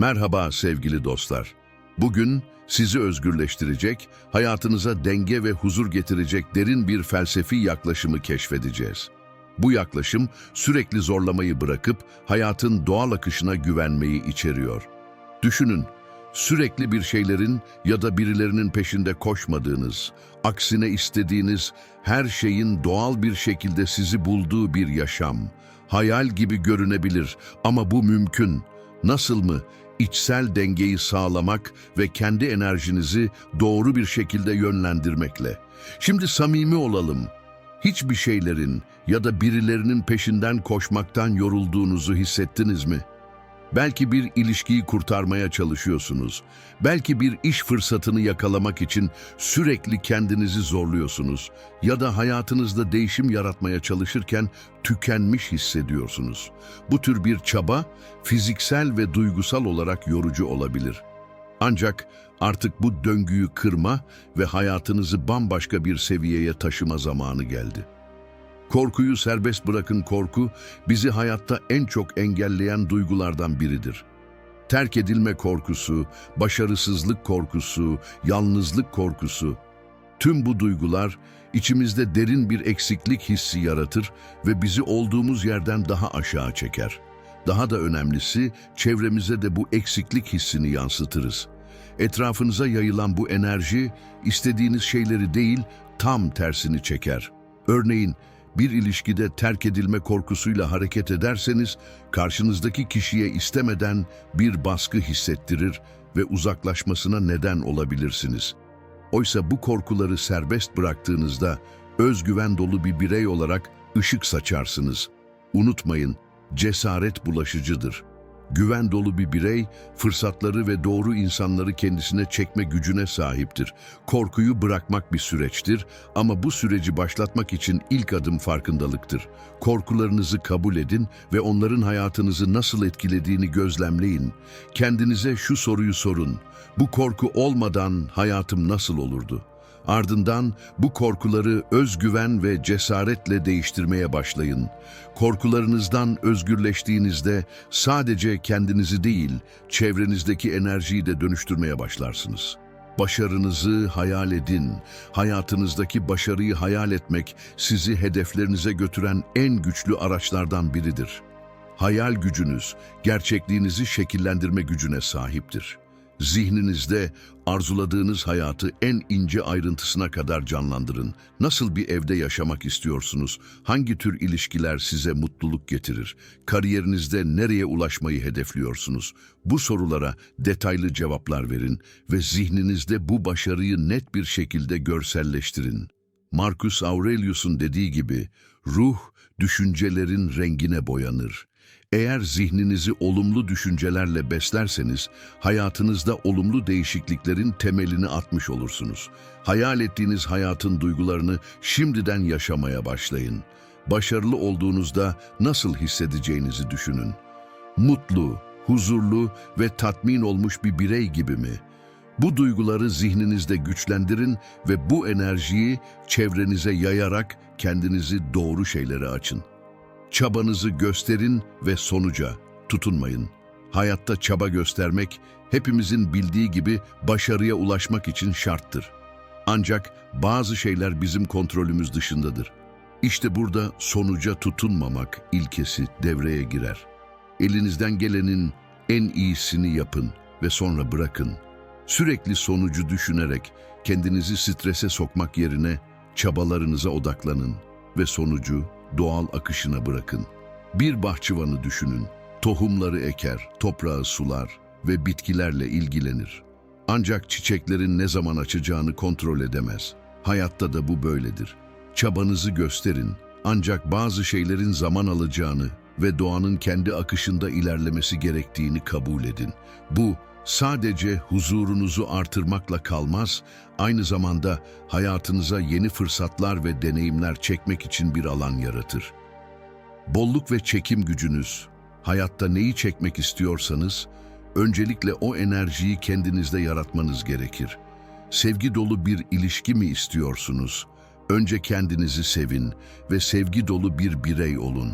Merhaba sevgili dostlar. Bugün sizi özgürleştirecek, hayatınıza denge ve huzur getirecek derin bir felsefi yaklaşımı keşfedeceğiz. Bu yaklaşım sürekli zorlamayı bırakıp hayatın doğal akışına güvenmeyi içeriyor. Düşünün, sürekli bir şeylerin ya da birilerinin peşinde koşmadığınız, aksine istediğiniz her şeyin doğal bir şekilde sizi bulduğu bir yaşam. Hayal gibi görünebilir ama bu mümkün. Nasıl mı? İçsel dengeyi sağlamak ve kendi enerjinizi doğru bir şekilde yönlendirmekle. Şimdi samimi olalım. Hiçbir şeylerin ya da birilerinin peşinden koşmaktan yorulduğunuzu hissettiniz mi? Belki bir ilişkiyi kurtarmaya çalışıyorsunuz. Belki bir iş fırsatını yakalamak için sürekli kendinizi zorluyorsunuz. Ya da hayatınızda değişim yaratmaya çalışırken tükenmiş hissediyorsunuz. Bu tür bir çaba fiziksel ve duygusal olarak yorucu olabilir. Ancak artık bu döngüyü kırma ve hayatınızı bambaşka bir seviyeye taşıma zamanı geldi. Korkuyu serbest bırakın korku, bizi hayatta en çok engelleyen duygulardan biridir. Terk edilme korkusu, başarısızlık korkusu, yalnızlık korkusu, tüm bu duygular içimizde derin bir eksiklik hissi yaratır ve bizi olduğumuz yerden daha aşağı çeker. Daha da önemlisi çevremize de bu eksiklik hissini yansıtırız. Etrafınıza yayılan bu enerji istediğiniz şeyleri değil tam tersini çeker. Örneğin bir ilişkide terk edilme korkusuyla hareket ederseniz karşınızdaki kişiye istemeden bir baskı hissettirir ve uzaklaşmasına neden olabilirsiniz. Oysa bu korkuları serbest bıraktığınızda özgüven dolu bir birey olarak ışık saçarsınız. Unutmayın, cesaret bulaşıcıdır. Güven dolu bir birey, fırsatları ve doğru insanları kendisine çekme gücüne sahiptir. Korkuyu bırakmak bir süreçtir ama bu süreci başlatmak için ilk adım farkındalıktır. Korkularınızı kabul edin ve onların hayatınızı nasıl etkilediğini gözlemleyin. Kendinize şu soruyu sorun. Bu korku olmadan hayatım nasıl olurdu? Ardından bu korkuları özgüven ve cesaretle değiştirmeye başlayın. Korkularınızdan özgürleştiğinizde sadece kendinizi değil, çevrenizdeki enerjiyi de dönüştürmeye başlarsınız. Başarınızı hayal edin. Hayatınızdaki başarıyı hayal etmek sizi hedeflerinize götüren en güçlü araçlardan biridir. Hayal gücünüz, gerçekliğinizi şekillendirme gücüne sahiptir. Zihninizde arzuladığınız hayatı en ince ayrıntısına kadar canlandırın. Nasıl bir evde yaşamak istiyorsunuz? Hangi tür ilişkiler size mutluluk getirir? Kariyerinizde nereye ulaşmayı hedefliyorsunuz? Bu sorulara detaylı cevaplar verin ve zihninizde bu başarıyı net bir şekilde görselleştirin. Marcus Aurelius'un dediği gibi, ruh düşüncelerin rengine boyanır. Eğer zihninizi olumlu düşüncelerle beslerseniz, hayatınızda olumlu değişikliklerin temelini atmış olursunuz. Hayal ettiğiniz hayatın duygularını şimdiden yaşamaya başlayın. Başarılı olduğunuzda nasıl hissedeceğinizi düşünün. Mutlu, huzurlu ve tatmin olmuş bir birey gibi mi? Bu duyguları zihninizde güçlendirin ve bu enerjiyi çevrenize yayarak kendinizi doğru şeylere açın. Çabanızı gösterin ve sonuca tutunmayın. Hayatta çaba göstermek hepimizin bildiği gibi başarıya ulaşmak için şarttır. Ancak bazı şeyler bizim kontrolümüz dışındadır. İşte burada sonuca tutunmamak ilkesi devreye girer. Elinizden gelenin en iyisini yapın ve sonra bırakın. Sürekli sonucu düşünerek kendinizi strese sokmak yerine çabalarınıza odaklanın ve sonucu doğal akışına bırakın. Bir bahçıvanı düşünün. Tohumları eker, toprağı sular ve bitkilerle ilgilenir. Ancak çiçeklerin ne zaman açacağını kontrol edemez. Hayatta da bu böyledir. Çabanızı gösterin ancak bazı şeylerin zaman alacağını ve doğanın kendi akışında ilerlemesi gerektiğini kabul edin. Bu sadece huzurunuzu artırmakla kalmaz, aynı zamanda hayatınıza yeni fırsatlar ve deneyimler çekmek için bir alan yaratır. Bolluk ve çekim gücünüz, hayatta neyi çekmek istiyorsanız, öncelikle o enerjiyi kendinizde yaratmanız gerekir. Sevgi dolu bir ilişki mi istiyorsunuz? Önce kendinizi sevin ve sevgi dolu bir birey olun.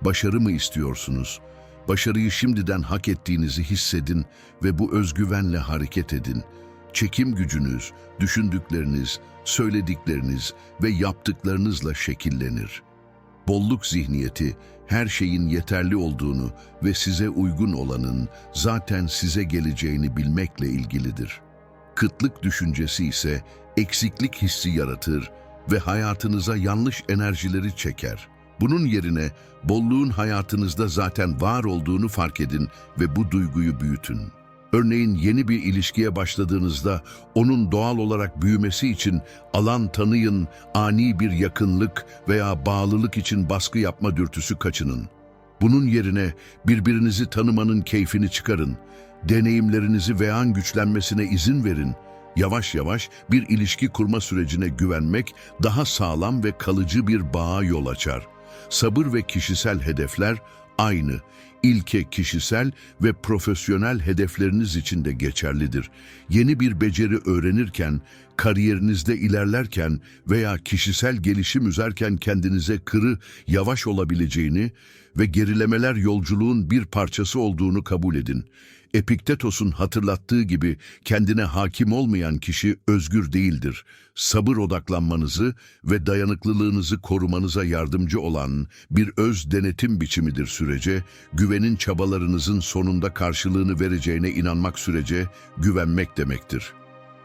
Başarı mı istiyorsunuz? Başarıyı şimdiden hak ettiğinizi hissedin ve bu özgüvenle hareket edin. Çekim gücünüz, düşündükleriniz, söyledikleriniz ve yaptıklarınızla şekillenir. Bolluk zihniyeti, her şeyin yeterli olduğunu ve size uygun olanın zaten size geleceğini bilmekle ilgilidir. Kıtlık düşüncesi ise eksiklik hissi yaratır ve hayatınıza yanlış enerjileri çeker. Bunun yerine bolluğun hayatınızda zaten var olduğunu fark edin ve bu duyguyu büyütün. Örneğin yeni bir ilişkiye başladığınızda onun doğal olarak büyümesi için alan tanıyın, ani bir yakınlık veya bağlılık için baskı yapma dürtüsü kaçının. Bunun yerine birbirinizi tanımanın keyfini çıkarın. Deneyimlerinizi ve an güçlenmesine izin verin. Yavaş yavaş bir ilişki kurma sürecine güvenmek daha sağlam ve kalıcı bir bağa yol açar. Sabır ve kişisel hedefler aynı. İlke kişisel ve profesyonel hedefleriniz için de geçerlidir. Yeni bir beceri öğrenirken, kariyerinizde ilerlerken veya kişisel gelişim üzerken kendinize kırı, yavaş olabileceğini ve gerilemeler yolculuğun bir parçası olduğunu kabul edin. Epiktetos'un hatırlattığı gibi kendine hakim olmayan kişi özgür değildir. Sabır odaklanmanızı ve dayanıklılığınızı korumanıza yardımcı olan bir öz denetim biçimidir sürece, güvenin çabalarınızın sonunda karşılığını vereceğine inanmak sürece güvenmek demektir.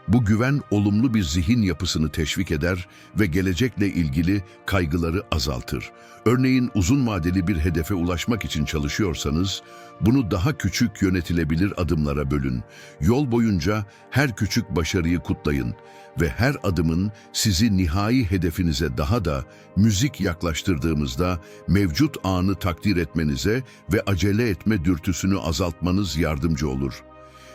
Bu güven olumlu bir zihin yapısını teşvik eder ve gelecekle ilgili kaygıları azaltır. Örneğin uzun vadeli bir hedefe ulaşmak için çalışıyorsanız, bunu daha küçük yönetilebilir adımlara bölün. Yol boyunca her küçük başarıyı kutlayın ve her adımın sizi nihai hedefinize daha da müzik yaklaştırdığımızda mevcut anı takdir etmenize ve acele etme dürtüsünü azaltmanız yardımcı olur.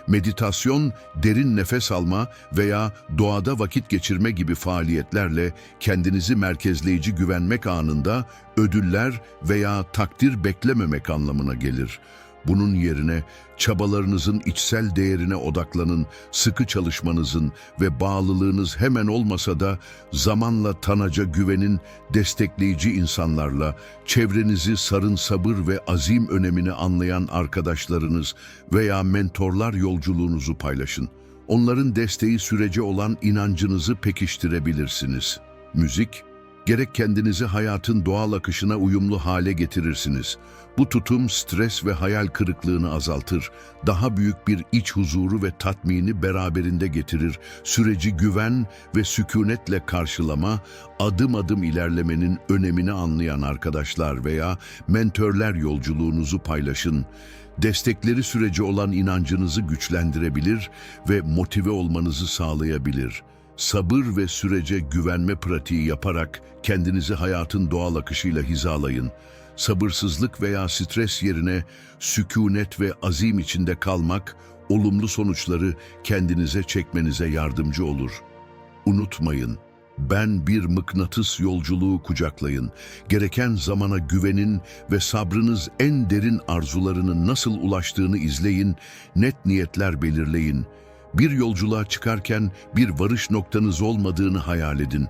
Meditasyon, derin nefes alma veya doğada vakit geçirme gibi faaliyetlerle kendinizi merkezleyici güvenmek anında ödüller veya takdir beklememek anlamına gelir. Bunun yerine çabalarınızın içsel değerine odaklanın, sıkı çalışmanızın ve bağlılığınız hemen olmasa da zamanla tanaca güvenin, destekleyici insanlarla, çevrenizi sarın sabır ve azim önemini anlayan arkadaşlarınız veya mentorlar yolculuğunuzu paylaşın. Onların desteği sürece olan inancınızı pekiştirebilirsiniz. Müzik, gerek kendinizi hayatın doğal akışına uyumlu hale getirirsiniz. Bu tutum stres ve hayal kırıklığını azaltır, daha büyük bir iç huzuru ve tatmini beraberinde getirir. Süreci güven ve sükunetle karşılama, adım adım ilerlemenin önemini anlayan arkadaşlar veya mentörler yolculuğunuzu paylaşın. Destekleri süreci olan inancınızı güçlendirebilir ve motive olmanızı sağlayabilir. Sabır ve sürece güvenme pratiği yaparak kendinizi hayatın doğal akışıyla hizalayın. Sabırsızlık veya stres yerine sükunet ve azim içinde kalmak, olumlu sonuçları kendinize çekmenize yardımcı olur. Unutmayın, ben bir mıknatıs yolculuğu kucaklayın. Gereken zamana güvenin ve sabrınız en derin arzularının nasıl ulaştığını izleyin, net niyetler belirleyin. Bir yolculuğa çıkarken bir varış noktanız olmadığını hayal edin.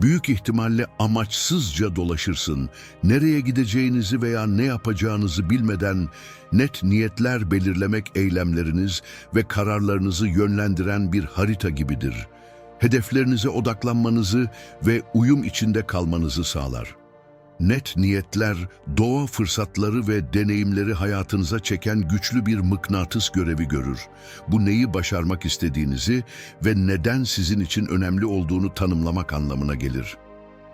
Büyük ihtimalle amaçsızca dolaşırsın. Nereye gideceğinizi veya ne yapacağınızı bilmeden net niyetler belirlemek eylemleriniz ve kararlarınızı yönlendiren bir harita gibidir. Hedeflerinize odaklanmanızı ve uyum içinde kalmanızı sağlar. Net niyetler, doğa fırsatları ve deneyimleri hayatınıza çeken güçlü bir mıknatıs görevi görür. Bu neyi başarmak istediğinizi ve neden sizin için önemli olduğunu tanımlamak anlamına gelir.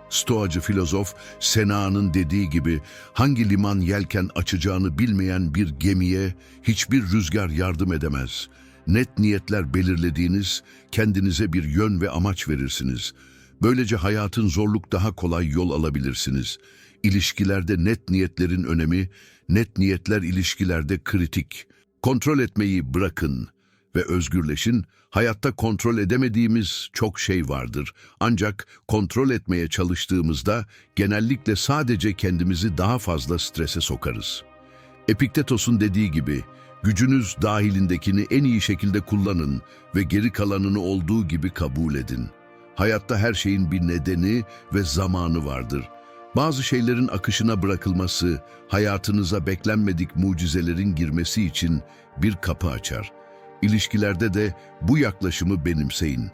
Stoacı filozof Sena'nın dediği gibi hangi liman yelken açacağını bilmeyen bir gemiye hiçbir rüzgar yardım edemez. Net niyetler belirlediğiniz kendinize bir yön ve amaç verirsiniz. Böylece hayatın zorluk daha kolay yol alabilirsiniz. İlişkilerde net niyetlerin önemi, net niyetler ilişkilerde kritik. Kontrol etmeyi bırakın ve özgürleşin. Hayatta kontrol edemediğimiz çok şey vardır. Ancak kontrol etmeye çalıştığımızda genellikle sadece kendimizi daha fazla strese sokarız. Epiktetos'un dediği gibi, gücünüz dahilindekini en iyi şekilde kullanın ve geri kalanını olduğu gibi kabul edin. Hayatta her şeyin bir nedeni ve zamanı vardır. Bazı şeylerin akışına bırakılması, hayatınıza beklenmedik mucizelerin girmesi için bir kapı açar. İlişkilerde de bu yaklaşımı benimseyin.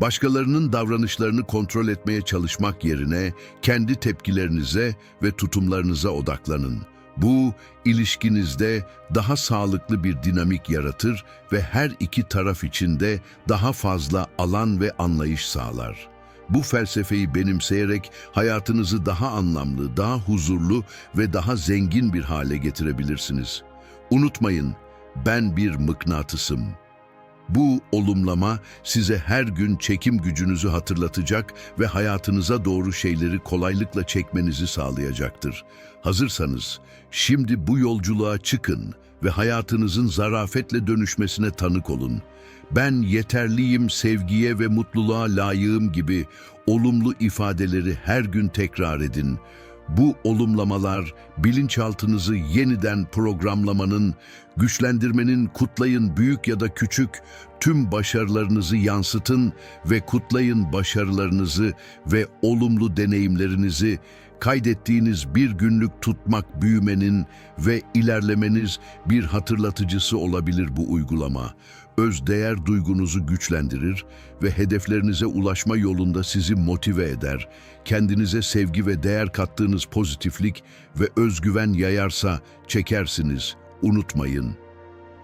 Başkalarının davranışlarını kontrol etmeye çalışmak yerine kendi tepkilerinize ve tutumlarınıza odaklanın. Bu, ilişkinizde daha sağlıklı bir dinamik yaratır ve her iki taraf için de daha fazla alan ve anlayış sağlar. Bu felsefeyi benimseyerek hayatınızı daha anlamlı, daha huzurlu ve daha zengin bir hale getirebilirsiniz. Unutmayın, ben bir mıknatısım. Bu olumlama size her gün çekim gücünüzü hatırlatacak ve hayatınıza doğru şeyleri kolaylıkla çekmenizi sağlayacaktır. Hazırsanız şimdi bu yolculuğa çıkın ve hayatınızın zarafetle dönüşmesine tanık olun. Ben yeterliyim, sevgiye ve mutluluğa layığım gibi olumlu ifadeleri her gün tekrar edin. Bu olumlamalar bilinçaltınızı yeniden programlamanın, güçlendirmenin kutlayın büyük ya da küçük tüm başarılarınızı yansıtın ve kutlayın başarılarınızı ve olumlu deneyimlerinizi kaydettiğiniz bir günlük tutmak büyümenin ve ilerlemeniz bir hatırlatıcısı olabilir bu uygulama. Özdeğer duygunuzu güçlendirir ve hedeflerinize ulaşma yolunda sizi motive eder. Kendinize sevgi ve değer kattığınız pozitiflik ve özgüven yayarsa çekersiniz. Unutmayın.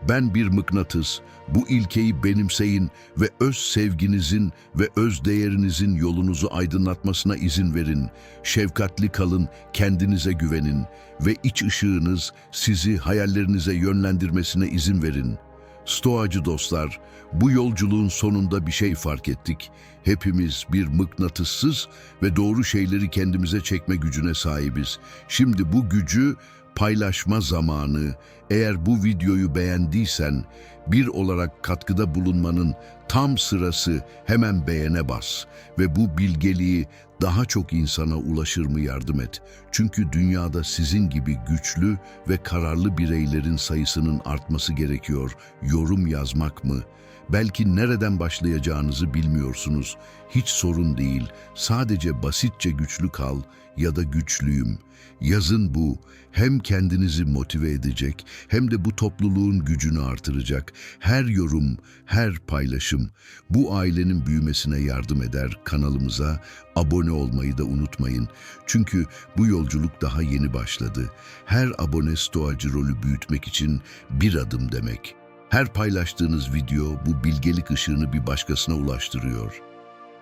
Ben bir mıknatıs, bu ilkeyi benimseyin ve öz sevginizin ve öz değerinizin yolunuzu aydınlatmasına izin verin. Şefkatli kalın, kendinize güvenin ve iç ışığınız sizi hayallerinize yönlendirmesine izin verin. Stoacı dostlar, bu yolculuğun sonunda bir şey fark ettik. Hepimiz bir mıknatıssız ve doğru şeyleri kendimize çekme gücüne sahibiz. Şimdi bu gücü paylaşma zamanı. Eğer bu videoyu beğendiysen bir olarak katkıda bulunmanın tam sırası hemen beğene bas ve bu bilgeliği daha çok insana ulaşır mı yardım et. Çünkü dünyada sizin gibi güçlü ve kararlı bireylerin sayısının artması gerekiyor. Yorum yazmak mı? Belki nereden başlayacağınızı bilmiyorsunuz. Hiç sorun değil. Sadece basitçe güçlü kal ya da güçlüyüm. Yazın bu hem kendinizi motive edecek hem de bu topluluğun gücünü artıracak. Her yorum, her paylaşım bu ailenin büyümesine yardım eder. Kanalımıza abone olmayı da unutmayın. Çünkü bu yolculuk daha yeni başladı. Her abone stoacı rolü büyütmek için bir adım demek. Her paylaştığınız video bu bilgelik ışığını bir başkasına ulaştırıyor.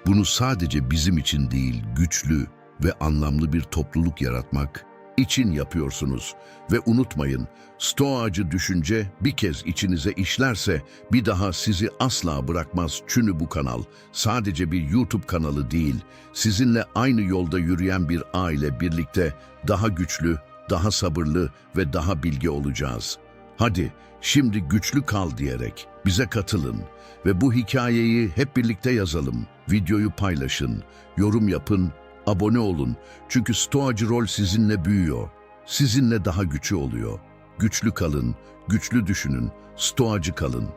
Bunu sadece bizim için değil, güçlü ve anlamlı bir topluluk yaratmak için yapıyorsunuz. Ve unutmayın, stoacı düşünce bir kez içinize işlerse bir daha sizi asla bırakmaz. Çünkü bu kanal sadece bir YouTube kanalı değil, sizinle aynı yolda yürüyen bir aile birlikte daha güçlü, daha sabırlı ve daha bilge olacağız. Hadi şimdi güçlü kal diyerek bize katılın ve bu hikayeyi hep birlikte yazalım. Videoyu paylaşın, yorum yapın, abone olun. Çünkü stoacı rol sizinle büyüyor. Sizinle daha güçlü oluyor. Güçlü kalın, güçlü düşünün, stoacı kalın.